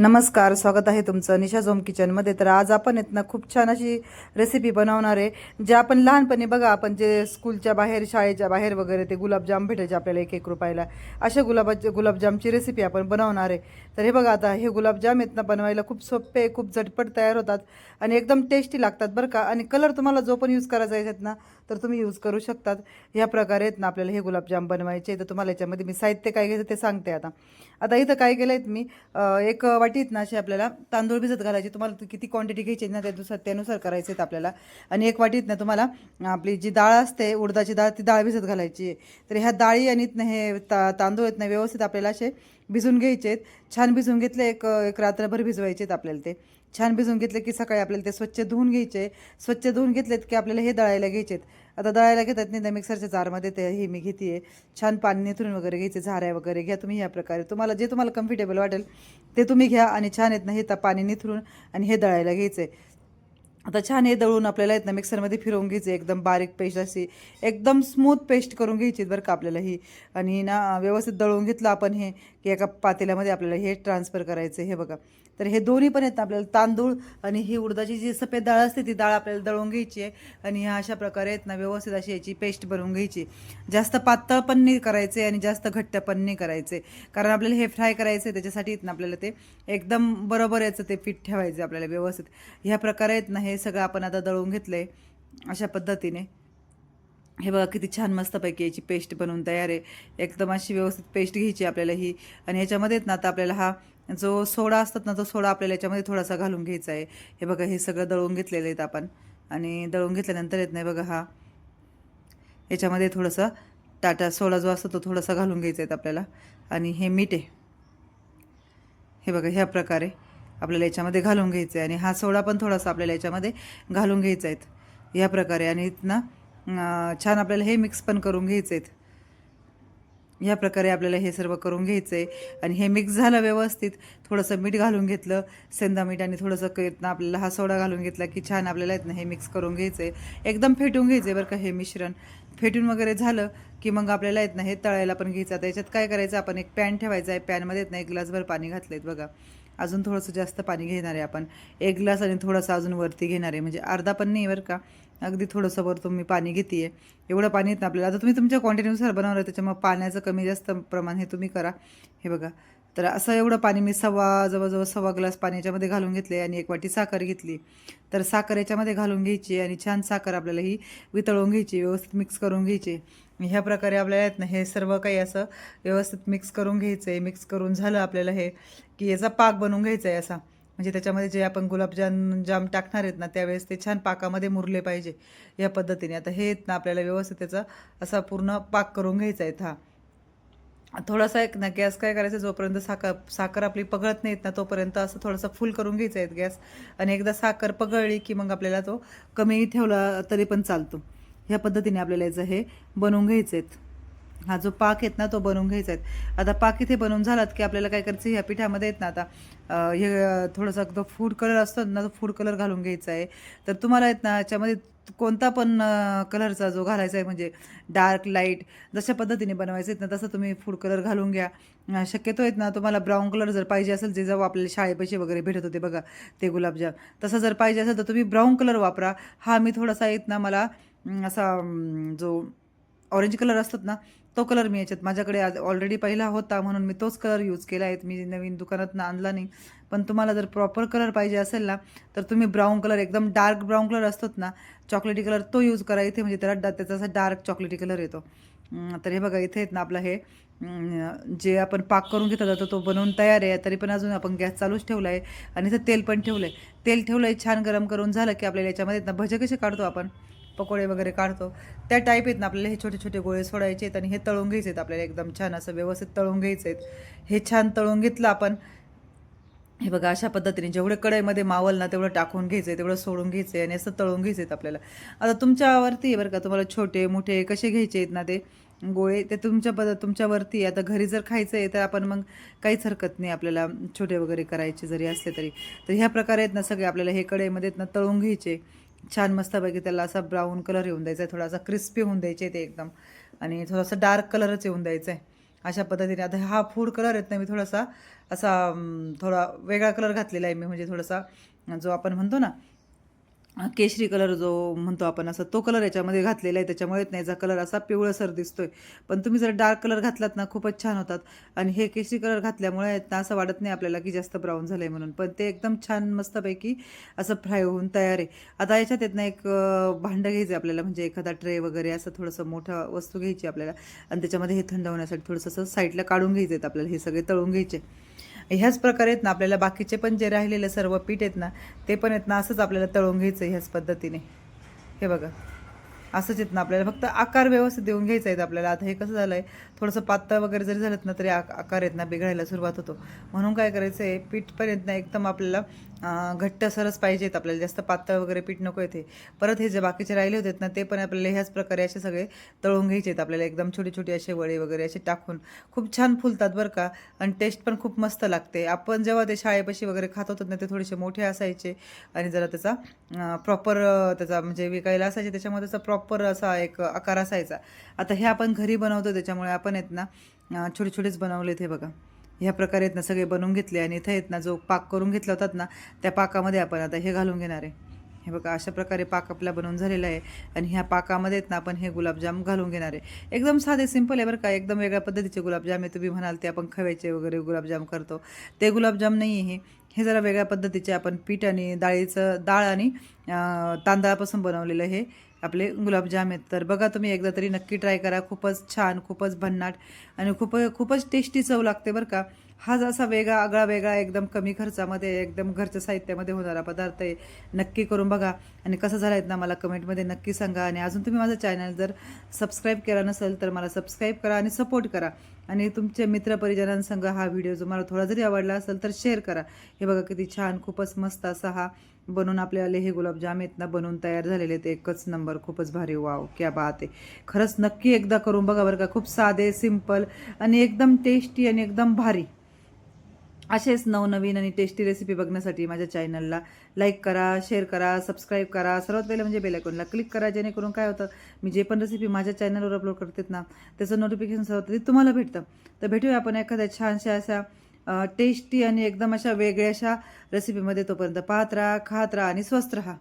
नमस्कार स्वागत आहे तुमचं निशा झोम किचनमध्ये तर आज आपण येत ना खूप छान अशी रेसिपी बनवणार आहे जे आपण लहानपणी बघा आपण जे स्कूलच्या बाहेर शाळेच्या बाहेर वगैरे ते गुलाबजाम भेटायचे आपल्याला एक एक रुपयाला. अशा गुलाबाचे गुलाबजामची रेसिपी आपण बनवणार आहे. तर हे बघा आता हे गुलाबजाम येत ना बनवायला खूप सोपे खूप झटपट तयार होतात आणि एकदम टेस्टी लागतात बरं का. आणि कलर तुम्हाला जो पण यूज करायचा आहेत ना तर तुम्ही यूज करू शकतात. ह्या प्रकारे आहेत ना आपल्याला हे गुलाबजाम बनवायचे. तर तुम्हाला याच्यामध्ये मी साहित्य काय घ्यायचं ते सांगते आता. आता इथं काय केलं आहेत मी एक वाटीत ना असे आपल्याला तांदूळ भिजत घालायचे. तुम्हाला किती क्वांटिटी घ्यायची ना त्यानुसार त्यानुसार करायचे आहेत आपल्याला. आणि एक वाटीत ना तुम्हाला आपली जी डाळ असते उडदाची डाळ ती डाळ भिजत घालायची आहे. तर ह्या डाळी आणि हे ता तांदूळ आहेत ना व्यवस्थित आपल्याला असे भिजून घ्यायचे आहेत. छान भिजून घेतले एक एक रात्रभर भिजवायचे आहेत आपल्याला ते. छान भिजून घेतले की सकाळी आपल्याला ते स्वच्छ धुवून घ्यायचे. स्वच्छ धुवून घेतलेत की आपल्याला हे दळायला घ्यायचे आहेत आता दळायला घेतात नाही त्या मिक्सरच्या जारमध्ये ते हे मी घेते छान पाणी निथरून वगैरे घ्यायचे झाऱ्या वगैरे घ्या तुम्ही ह्या प्रकारे. तुम्हाला जे तुम्हाला कम्फर्टेबल वाटेल ते तुम्ही घ्या आणि छान आहेत ना हे पाणी निथरून आणि हे दळायला घ्यायचं आहे आता छान हे दळून आपल्याला आहेत ना मिक्सरमध्ये फिरवून घ्यायचे एकदम बारीक पेस्ट अशी एकदम स्मूथ पेस्ट करून घ्यायची बरं का आपल्याला ही. आणि ना व्यवस्थित दळून घेतलं आपण हे की एका पातेल्यामध्ये आपल्याला हे ट्रान्सफर करायचं हे बघा. तर हे दोन्ही पण आहेत ना आपल्याला तांदूळ आणि ही उडदाची जी सफेद डाळ असते ती डाळ आपल्याला दळून घ्यायची आहे. आणि ह्या अशा प्रकारे आहेत ना व्यवस्थित अशी याची पेस्ट बनवून घ्यायची. जास्त पातळ पण नाही करायचे आणि जास्त घट्ट पण नाही करायचे. कारण आपल्याला हे फ्राय करायचं त्याच्यासाठी आहेत ना आपल्याला ते एकदम बरोबर याचं ते पीठ ठेवायचं आपल्याला व्यवस्थित. ह्या प्रकारे आहेत ना हे हे सगळं आपण आता दळून घेतलं आहे अशा पद्धतीने. हे बघा किती छान मस्तपैकी याची पेस्ट बनवून तयार आहे. एकदम अशी व्यवस्थित पेस्ट घ्यायची आपल्याला ही. आणि ह्याच्यामध्ये ना आता आपल्याला हा जो सोडा असतात ना तो सोडा आपल्याला याच्यामध्ये थोडासा घालून घ्यायचा आहे. हे बघा हे सगळं दळून घेतलेलं आहेत आपण. आणि दळून घेतल्यानंतर येत नाही बघा हा याच्यामध्ये थोडंसं टाटा सोडा जो असतो तो थोडासा घालून घ्यायचा आहे आपल्याला. आणि हे मीठ आहे. हे बघा ह्या प्रकारे. आपल्याला याच्यामध्ये घालून घ्यायचं आहे आणि हा सोडा पण थोडासा आपल्याला याच्यामध्ये घालून घ्यायचा आहेत ह्या प्रकारे. आणि इथनं छान आपल्याला हे मिक्स पण करून घ्यायचे आहेत ह्या प्रकारे आपल्याला हे सर्व करून घ्यायचं आहे आणि हे मिक्स झालं व्यवस्थित. थोडंसं मीठ घालून घेतलं सेंदा मीठ आणि थोडंसं क ना आपल्याला हा सोडा घालून घेतला की छान आपल्याला आहेत ना हे मिक्स करून घ्यायचं आहे एकदम फेटून घ्यायचं आहे बरं का हे मिश्रण. फेटून वगैरे झालं की मग आपल्याला इथनं ना हे तळायला पण घ्यायचं. आता याच्यात काय करायचं? आपण एक पॅन ठेवायचा आहे. पॅनमध्ये येत ना एक ग्लासभर पाणी घातलं आहेत बघा. अजून थोडंसं जास्त पाणी घेणार आहे आपण. एक ग्लास आणि थोडंसं अजून वरती घेणार आहे. म्हणजे अर्धा पण नाही बरं का. अगदी थोडंसं वर तुम्ही पाणी घेते आहे एवढं पाणी येतं आपल्याला. आता तुम्ही तुमच्या क्वांटिटीनुसार बनवलं आहे. त्याच्यामुळे पाण्याचं कमी जास्त प्रमाण हे तुम्ही करा. हे बघा. तर असं एवढं पाणी मी सव्वा जवळजवळ सव्वा ग्लास पाणी याच्यामध्ये घालून घेतले आणि एक वाटी साखर घेतली. तर साखर याच्यामध्ये घालून घ्यायची आणि छान साखर आपल्याला ही वितळून घ्यायची. व्यवस्थित मिक्स करून घ्यायची. ह्या प्रकारे आपल्याला आहेत ना हे सर्व काही असं व्यवस्थित मिक्स करून घ्यायचं आहे मिक्स करून झालं आपल्याला हे की याचा पाक बनवून घ्यायचा आहे असा. म्हणजे त्याच्यामध्ये जे आपण गुलाबजाम जाम टाकणार आहेत ना त्यावेळेस ते छान पाकामध्ये मुरले पाहिजे या पद्धतीने. आता हे आहेत ना आपल्याला व्यवस्थित त्याचा असा पूर्ण पाक करून घ्यायचा आहे हा. थोडासा एक ना गॅस काय करायचं जोपर्यंत साखर साखर आपली पगळत नाहीत ना तोपर्यंत असं थोडंसं फुल करून घ्यायचं आहे गॅस. आणि एकदा साखर पगळली की मग आपल्याला तो कमी ठेवला तरी पण चालतो. ह्या पद्धतीने आपल्याला याचं हे बनवून घ्यायचं आहेत. हा जो पाक आहेत ना तो बनवून घ्यायचा आहे आता पाक इथे बनवून झालात की आपल्याला काय करायचं ह्या पिठामध्ये आहेत ना आता हे थोडंसं थोडासा फूड कलर असतो ना तो फूड कलर घालून घ्यायचा आहे. तर तुम्हाला आहेत ना याच्यामध्ये कोणता पण कलरचा जो घालायचा आहे म्हणजे डार्क लाइट जशा पद्धतीने बनवायचे आहेत ना तसं तुम्ही फूड कलर घालून घ्या. शक्यतो आहेत ना तुम्हाला ब्राऊन कलर जर पाहिजे असेल जे जेव्हा आपल्याला शाळेपैसे वगैरे भेटत होते बघा ते गुलाबजाम. तसं जर पाहिजे असेल तर तुम्ही ब्राऊन कलर वापरा. हा मी थोडासा आहेत ना मला असा जो ऑरेंज कलर असतात ना तो कलर मी याच्यात माझ्याकडे ऑलरेडी पहिला होता म्हणून मी तोच कलर यूज केला आहे. मी नवीन दुकानातनं आणला नाही. पण तुम्हाला जर प्रॉपर कलर पाहिजे असेल ना तर तुम्ही ब्राऊन कलर एकदम डार्क ब्राऊन कलर असतोच ना चॉकलेटी कलर तो यूज करा इथे. म्हणजे त्याला डा- त्याचा असा डार्क चॉकलेटी कलर येतो. तर हे बघा इथे आहेत ना आपलं हे जे आपण पाक करून घेतला जातो तो बनवून तयार आहे. तरी पण अजून आपण गॅस चालूच ठेवला आहे आणि इथं तेल पण ठेवलं आहे तेल ठेवलं आहे छान गरम करून झालं की आपल्याला याच्यामध्ये ना भजे कसे काढतो आपण? पकोडे वगैरे काढतो. त्या टाईप आहेत ना आपल्याला हे छोटे छोटे गोळे सोडायचे आहेत आणि हे तळून घ्यायचे आहेत आपल्याला एकदम छान असं व्यवस्थित तळून घ्यायचे आहेत. हे छान तळून घेतलं आपण. हे बघा अशा पद्धतीने जेवढे कढईमध्ये मावल ना तेवढं टाकून घ्यायचं आहे तेवढं सोडून घ्यायचं आहे आणि असं तळून घ्यायचं आहेत आपल्याला. आता तुमच्यावरती आहे बरं का तुम्हाला छोटे मोठे कसे घ्यायचे आहेत ना ते गोळे ते तुमच्या पद तुमच्यावरती आहे. आता घरी जर खायचं आहे तर आपण मग काहीच हरकत नाही आपल्याला छोटे वगैरे करायचे जरी असले तरी. तर ह्या प्रकारे आहेत ना सगळे आपल्याला हे कढईमध्ये आहेत ना तळून घ्यायचे. छान मस्तपैकी त्याला असा ब्राऊन कलर येऊन द्यायचा आहे. थोडासा क्रिस्पी होऊन द्यायचे ते एकदम. आणि थोडासा डार्क कलरच येऊन द्यायचा आहे. अशा पद्धतीने. आता हा फूड कलर येत ना मी थोडासा असा थोडा वेगळा कलर घातलेला आहे मी. म्हणजे थोडासा जो आपण म्हणतो ना केशरी कलर जो म्हणतो आपण असं तो कलर याच्यामध्ये घातलेला आहे त्याच्यामुळे नाही याचा कलर असा पिवळसर दिसतोय. पण तुम्ही जर डार्क कलर घातलात ना खूपच छान होतात. आणि हे केशरी कलर घातल्यामुळे ना असं वाटत नाही आपल्याला की जास्त ब्राऊन झालं आहे म्हणून. पण ते एकदम छान मस्तपैकी असं फ्राय होऊन तयार आहे. आता याच्यात येत ना एक भांडं घ्यायचं आहे आपल्याला. म्हणजे एखादा ट्रे वगैरे असं थोडंसं मोठं वस्तू घ्यायची आपल्याला. आणि त्याच्यामध्ये हे थंड होण्यासाठी थोडंसं असं साईडला काढून घ्यायचं आहेत आपल्याला. हे सगळे तळून घ्यायचे. ह्याच प्रकारे आहेत ना आपल्याला बाकीचे पण जे राहिलेले सर्व पीठ आहेत ना ते पण आहेत ना असंच आपल्याला तळून घ्यायचं ह्याच पद्धतीने. हे बघा. असंच येत ना आपल्याला. फक्त आकार व्यवस्थित देऊन घ्यायचा आहेत आपल्याला. आता हे कसं झालं आहे थोडंसं पातळ वगैरे जरी झालं ना तरी आकार आहेत ना बिघडायला सुरुवात होतो. म्हणून काय करायचं आहे पीठ पण ना एकदम आपल्याला घट्ट सरस पाहिजेत आपल्याला. जास्त पातळ वगैरे पीठ नको येते. परत हे जे बाकीचे राहिले होते ना ते पण आपल्याला ह्याच प्रकारे असे सगळे तळून घ्यायचे आहेत आपल्याला. एकदम छोटे छोटे असे वडे वगैरे असे टाकून. खूप छान फुलतात बरं का. आणि टेस्ट पण खूप मस्त लागते. आपण जेव्हा ते शाळेपाशी वगैरे खात होतो ना ते थोडेसे मोठे असायचे. आणि जरा त्याचा प्रॉपर त्याचा म्हणजे विकायला असायचे त्याच्यामध्ये त्याचा प्रॉपर प्रॉपर असा एक आकार असायचा. आता हे आपण घरी बनवतो त्याच्यामुळे आपण आहेत ना छोटे छोटेच बनवले ते बघा. ह्या प्रकारे आहेत ना सगळे बनवून घेतले आणि इथं आहेत ना जो पाक करून घेतला होतात ना त्या पाकामध्ये आपण आता हे घालून घेणार आहे. हे बघा अशा प्रकारे पाक आपला बनवून झालेला आहे आणि ह्या पाकामध्ये आहेत ना आपण हे गुलाबजाम घालून घेणार आहे. एकदम साधे सिंपल आहे बरं का एकदम वेगळ्या पद्धतीचे गुलाबजाम आहे. तुम्ही म्हणाल ते आपण खव्याचे वगैरे गुलाबजाम करतो. ते गुलाबजाम नाही आहे. हे हे जरा वेगळ्या पद्धतीचे आपण पीठ आणि डाळीचं डाळ आणि तांदळापासून बनवलेलं हे. आपले गुलाबजाम आहेत. तर बघा तुम्ही एकदा तरी नक्की ट्राय करा. खूपच छान खूपच भन्नाट आणि खूप खूपच टेस्टी चव लागते बरं का. हा जसा वेगळा आगळा वेगळा एकदम कमी खर्चामध्ये एकदम घरच्या साहित्यामध्ये होणारा पदार्थ आहे. नक्की करून बघा. आणि कसं झालं आहेत ना मला कमेंटमध्ये नक्की सांगा. आणि अजून तुम्ही माझं चॅनल जर सबस्क्राईब केला नसेल तर मला सबस्क्राईब करा आणि सपोर्ट करा. आणि तुमच्या मित्रपरिजनांसंग हा व्हिडिओ जो मला थोडा जरी आवडला असेल तर शेअर करा. हे बघा किती छान खूपच मस्त असा हा बनवून आले हे गुलाबजाम आहेत ना बनवून तयार झालेले आहेत. एकच नंबर खूपच भारी. वाव क्या बात आहे. खरंच नक्की एकदा करून बघा बरं का. खूप साधे सिंपल आणि एकदम टेस्टी आणि एकदम भारी. असेच नवनवीन आणि टेस्टी रेसिपी बघण्यासाठी माझ्या चॅनलला लाईक करा शेअर करा सबस्क्राईब करा. सर्वात पहिलं म्हणजे बेलायकॉनला क्लिक करा जेणेकरून काय होतं मी जे पण रेसिपी माझ्या चॅनलवर अपलोड करतात ना त्याचं नोटिफिकेशन सर्वात तुम्हाला भेटतं. तर भेटूया आपण एखाद्या छानशा अशा टेस्टी आणि एकदम अशा वेगळ्याशा रेसिपीमध्ये तोपर्यंत पाहत राहा खात राहा आणि स्वस्त राहा.